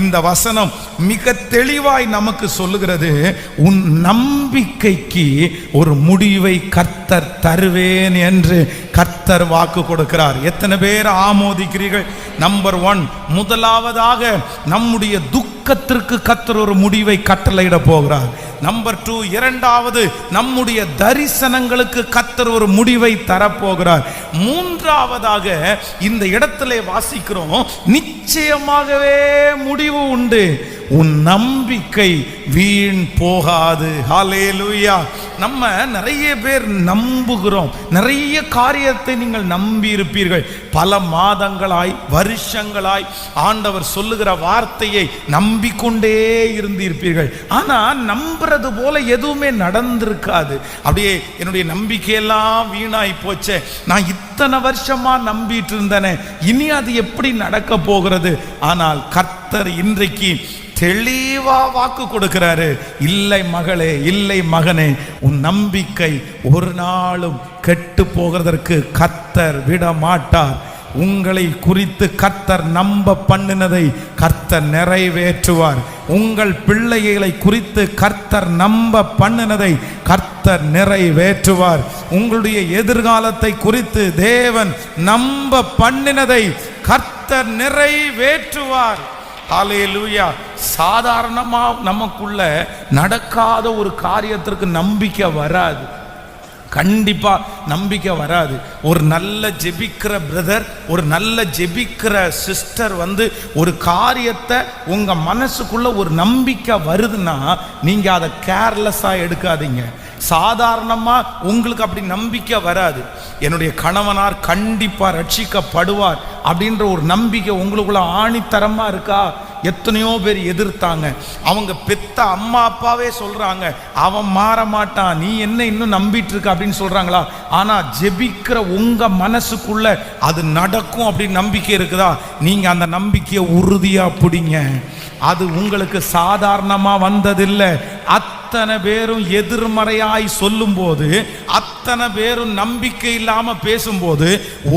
இந்த வசனம் மிக தெளிவாய் நமக்கு சொல்லுகிறது உன் நம்பிக்கைக்கு ஒரு முடிவை கர்த்தர் தருவேன் என்று கர்த்தர் வாக்கு கொடுக்கிறார். எத்தனை பேர் ஆமோதிக்கிறீர்கள்? நம்பர் ஒன் முதலாவதாக நம்முடைய துக்கத்திற்கு கத்தர் ஒரு முடிவை கட்டளையிட போகிறார். நம்பர் டூ இரண்டாவது நம்முடைய தரிசனங்களுக்கு கத்தர் ஒரு முடிவை தரப்போகிறார். மூன்றாவதாக இந்த இடத்திலே வாசிக்கிறோம் நிச்சயமாகவே முடிவு உண்டு. உன் நம்பிக்கை வீண் போகாது. ஹalleluya நம்ம நிறைய பேர் நம்புகிறோம். நிறைய காரியத்தை நீங்கள் நம்பி இருப்பீர்கள் பல மாதங்களாய் வருஷங்களாய் ஆண்டவர் சொல்லுகிற வார்த்தையை நம்பிக்கொண்டே இருந்திருப்பீர்கள். ஆனால் நம்புறது போல எதுவுமே நடந்திருக்காது. அப்படியே என்னுடைய நம்பிக்கையெல்லாம் வீணாய் போச்சே. நான் இத்தனை வருஷமா நம்பிட்டு இருந்தேனே. இனி அது எப்படி நடக்க போகிறது? ஆனால் கர்த்தர் இன்றைக்கு தெளிவா வாக்கு கொடுக்கிறாரு. இல்லை மகளே இல்லை மகனே உன் நம்பிக்கை ஒரு நாளும் கெட்டு போகிறதற்கு கர்த்தர் விட மாட்டார் உங்களை குறித்து கர்த்தர் நம்ப பண்ணினதை கர்த்தர் நிறைவேற்றுவார். உங்கள் பிள்ளைகளை குறித்து கர்த்தர் நம்ப பண்ணினதை கர்த்தர் நிறைவேற்றுவார். உங்களுடைய எதிர்காலத்தை குறித்து தேவன் நம்ப பண்ணினதை கர்த்தர் நிறைவேற்றுவார். ஹalleluya. சாதாரணமா நமக்குள்ள நடக்காத ஒரு காரியத்திற்கு நம்பிக்கை வராது. கண்டிப்பா நம்பிக்கை வராது. ஒரு நல்ல ஜெபிக்கிற பிரதர் ஒரு நல்ல ஜெபிக்கிற சிஸ்டர் வந்து ஒரு காரியத்தை உங்க மனசுக்குள்ள ஒரு நம்பிக்கை வருதுன்னா நீங்க அதை கேர்லெஸ்ஸா எடுக்காதீங்க. சாதாரணமாக உங்களுக்கு அப்படி நம்பிக்கை வராது. என்னுடைய கணவனார் கண்டிப்பாக ரட்சிக்கப்படுவார் அப்படின்ற ஒரு நம்பிக்கை உங்களுக்குள்ள ஆணித்தரமாக இருக்கா? எத்தனையோ பேர் எதிர்த்தாங்க. அவங்க பெத்த அம்மா அப்பாவே சொல்கிறாங்க அவன் மாற மாட்டான். நீ என்ன இன்னும் நம்பிட்டு இருக்க அப்படின்னு சொல்கிறாங்களா ஆனால் ஜெபிக்கிற உங்கள் மனசுக்குள்ள அது நடக்கும் அப்படின்னு நம்பிக்கை இருக்குதா? நீங்கள் அந்த நம்பிக்கையை உறுதியாக பிடிங்க. அது உங்களுக்கு சாதாரணமாக வந்ததில்லை. அத் அத்தனை பேரும் எதிர்மறையாய் சொல்லும்போது அத்தனை பேரும் நம்பிக்கை இல்லாமல் பேசும்போது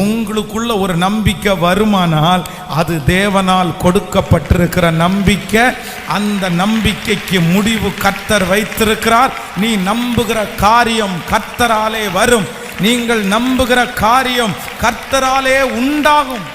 உங்களுக்குள்ள ஒரு நம்பிக்கை வருமானால் அது தேவனால் கொடுக்கப்பட்டிருக்கிற நம்பிக்கை அந்த நம்பிக்கைக்கு முடிவு கர்த்தர் வைத்திருக்கிறார். நீ நம்புகிற காரியம் கர்த்தராலே வரும். நீங்கள் நம்புகிற காரியம் கர்த்தராலே உண்டாகும்.